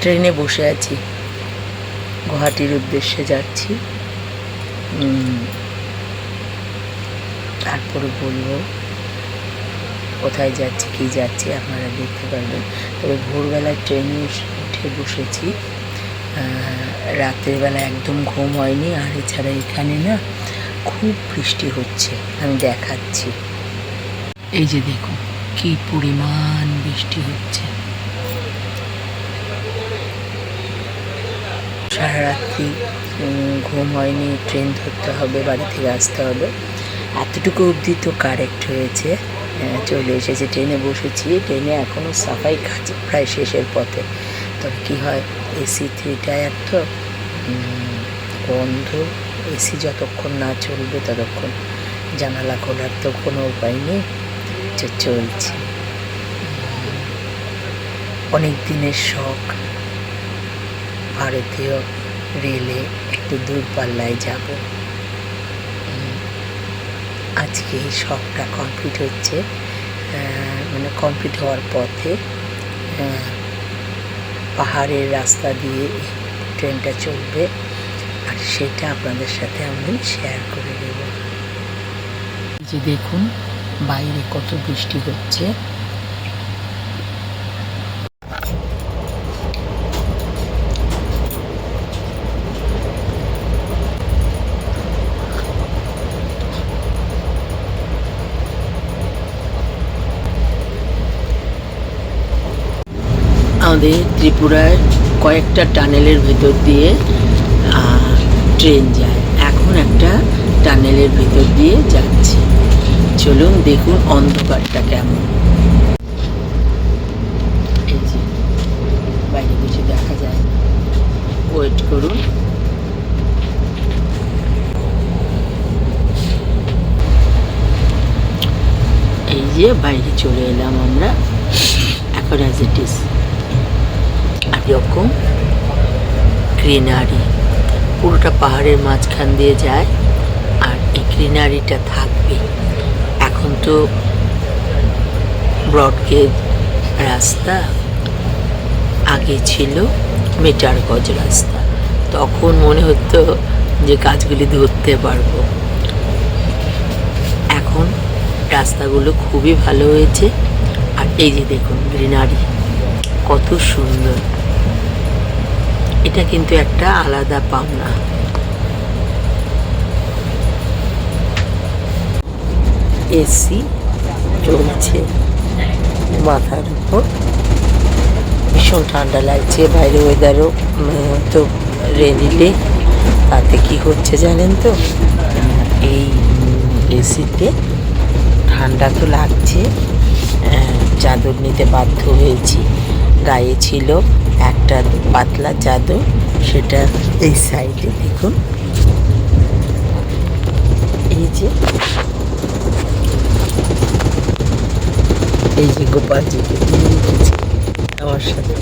ট্রেনে বসে আছি। গুয়াহাটির উদ্দেশ্যে যাচ্ছি। তারপরে বলব, কোথায় যাচ্ছি, কি যাচ্ছি আপনারা দেখতে পারবেন। তবে ভোরবেলায় ট্রেনে উঠে বসেছি। রাত্রেবেলা একদম ঘুম হয়নি, আর এছাড়া এখানে না খুব বৃষ্টি হচ্ছে, আমি দেখাচ্ছি। এই যে দেখুন, কি পরিমাণ বৃষ্টি হচ্ছে। সারা রাত্রি ঘুম হয়নি ট্রেন ধরতে হবে, বাড়ি থেকে আসতে হবে। এতটুকু অবধি তো কারেক্ট হয়েছে। চলে এসেছে ট্রেনে বসেছি। ট্রেনে এখনও সাফাই কাজ প্রায় শেষের পথে। তবে কী হয় এসি থ্রি টায়ার তো গন্ধ এসি যতক্ষণ না চলবে ততক্ষণ জানালা খোলার তো কোনো উপায় নেই চলছে। অনেক দিনের শখ। ভারতীয় রেলে একটু দূরপাল্লায় যাব। আজকে এই শখটা কমপ্লিট হচ্ছে। মানে কমপ্লিট হওয়ার পথে পাহাড়ের রাস্তা দিয়ে ট্রেনটা চলবে আর সেটা আপনাদের সাথে আমি শেয়ার করে দেব। যে দেখুন, বাইরে কত বৃষ্টি হচ্ছে। আমাদের ত্রিপুরার কয়েকটা টানেলের ভেতর দিয়ে ট্রেন যায়। এখন একটা টানেলের ভেতর দিয়ে যাচ্ছে। চলুন দেখুন অন্ধকারটা কেমন। এই যে, বাইরে কিছু দেখা যায় ওয়েট করুন। এই যে বাইরে চলে এলাম আমরা। এখন অ্যাজ ইট আর এরকম গ্রিনারি পুরোটা পাহাড়ের মাঝখান দিয়ে যায় আর এই গ্রিনারিটা থাকবে। এখন তো ব্রডগেজ রাস্তা আগে ছিল মিটার গজ রাস্তা। তখন মনে হতো যে গাছগুলি ধরতে পারব। এখন রাস্তাগুলো খুবই ভালো হয়েছে। আর এই যে দেখুন গ্রিনারি কত সুন্দর। এটা কিন্তু একটা আলাদা পাওনা। এসি চলছে মাথার উপর। ভীষণ ঠান্ডা লাগছে বাইরে ওয়েদারও তো রেনিলে তাতে কি হচ্ছে জানেন তো? এই এসিতে ঠান্ডা তো লাগছে চাদর নিতে বাধ্য হয়েছি। গায়ে ছিল একটা পাতলা চাদর, সেটা এই সাইডে দেখুন। এই যে এই যে গোপালজিকে আমার সাথে।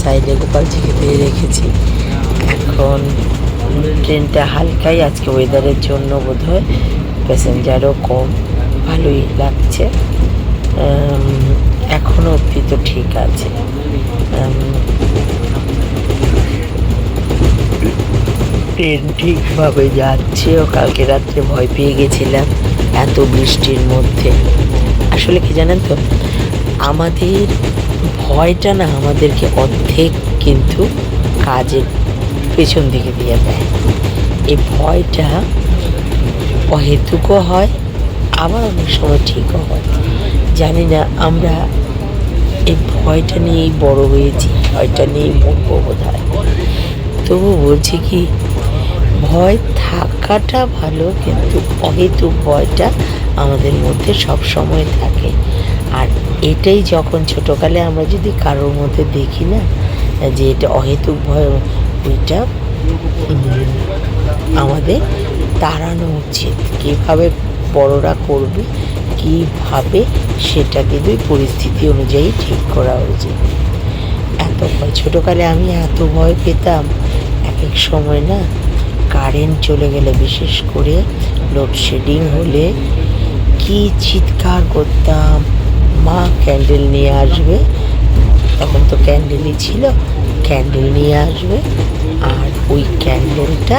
সাইডে গোপালজিকে দিয়ে রেখেছি। এখন ট্রেনটা হালকাই আজকে ওয়েদারের জন্য বোধ হয় প্যাসেঞ্জারও কম, ভালোই লাগছে। উম, এখনও অবধি তো ঠিক আছে। ট্রেন ঠিকভাবে যাচ্ছে ও কালকে রাত্রে ভয় পেয়ে গেছিলাম এত বৃষ্টির মধ্যে। আসলে কি জানেন তো আমাদের ভয়টা না আমাদেরকে অর্ধেক কিন্তু কাজের পেছন দিকে দিয়ে দেয়। এই ভয়টা অহেতুকও হয় আবার অনেক সময় ঠিকও হয়। জানি না, আমরা এই ভয়টা নিয়েই বড় হয়েছি, ভয়টা নিয়েই মরবো বোধ হয় তবু বলছি কি, ভয় থাকাটা ভালো, কিন্তু অহেতুক ভয়টা আমাদের মধ্যে সব সময় থাকে। আর এটাই যখন ছোটোকালে আমরা যদি কারোর মধ্যে দেখি না, যে এটা অহেতুক ভয়, ওইটা আমাদের তাড়ানো উচিত। কীভাবে বড়রা করবে কীভাবে সেটা কিন্তু পরিস্থিতি অনুযায়ী ঠিক করা উচিত। এত ভয়, ছোটোকালে আমি এত ভয় পেতাম। এক এক সময় না কারেন্ট চলে গেলে, বিশেষ করে লোডশেডিং হলে কি চিৎকার করতাম। মা ক্যান্ডেল নিয়ে আসবে, তখন তো ক্যান্ডেলই ছিল ক্যান্ডেল নিয়ে আসবে, আর ওই ক্যান্ডেলটা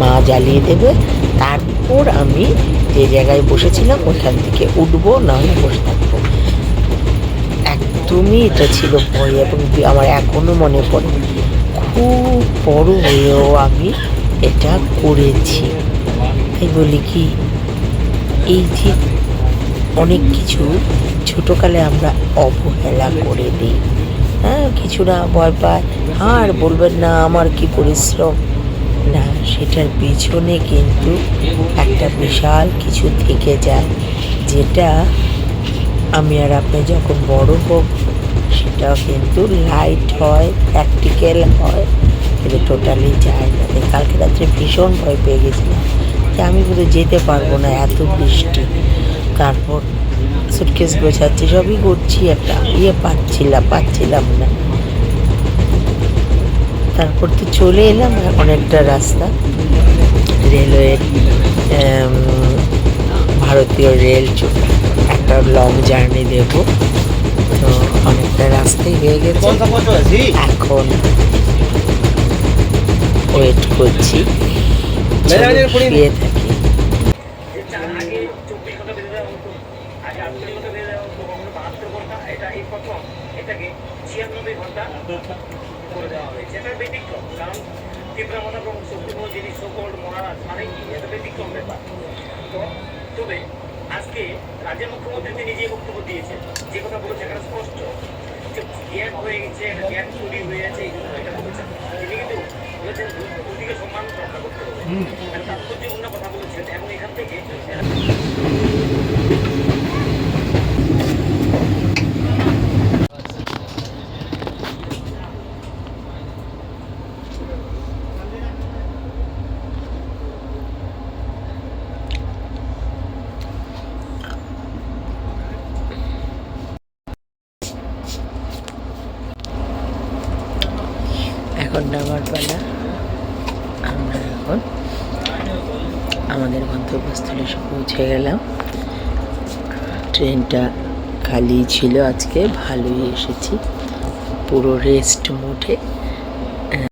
মা জ্বালিয়ে দেবে তারপর আমি যে জায়গায় বসেছিলাম, ওইখান থেকে উঠবো না নাহলে বসে থাকব। একদমই এটা ছিল ভয় এবং আমার এখনও মনে পড়ে। খুব বড় হয়েও আমি এটা করেছি। তাই বলি কি, এই যে অনেক কিছু ছোটোকালে আমরা অবহেলা করে দিই। হ্যাঁ কিছু না ভয় পায়। আর বলবেন না, আমার কি পরিশ্রম? না, সেটার পিছনে কিন্তু একটা বিশাল কিছু থেকে যায়, যেটা আমি আর আপনি যখন বড় হোক সেটাও কিন্তু লাইট হয় প্র্যাকটিক্যাল হয়, কিন্তু টোটালি যায় না। কালকে রাত্রে ভীষণ ভয় পেয়ে গেছিলাম যে আমি বোধহয় যেতে পারব না, এত বৃষ্টি। তারপর সুটকেস গোছাচ্ছি, সবই করছি, একটা ইয়ে পাচ্ছিলাম পাচ্ছিলাম না। তারপর তো চলে এলাম অনেকটা রাস্তা। রেলওয়ের ভারতীয় রেল একটা লং জার্নি দেব। তো অনেকটা রাস্তাই হয়ে গেছে। এখন ওয়েট করছি। শুয়ে থাকি। ছিয়ানব্বই ঘণ্টা করে দেওয়া হয়েছে ব্যতিক্রম, কারণ তীব্র মাথা এবং শক্তিময় যিনি সকল মহারাজ মানে কি? এটা ব্যতিক্রম ব্যাপার। তো, তবে আজকে রাজ্যের মুখ্যমন্ত্রী তিনি যে বক্তব্য দিয়েছেন, যে কথা বলেছেন এখানে স্পষ্ট যে গ্যাপ হয়ে গেছে, একটা গ্যাপ তৈরি হয়ে গেছে এই জন্য এটা বলেছেন। তিনি কিন্তু বলেছেন দুদিকে সম্মান রক্ষা করতে হবে একটা তাৎপর্যপূর্ণ কথা বলেছেন এবং এখান থেকে এখন নামার পালা আমরা এখন আমাদের গন্তব্যস্থলে এসে পৌঁছে গেলাম। ট্রেনটা খালি ছিল আজকে, ভালোই এসেছি। পুরো রেস্ট মোডে।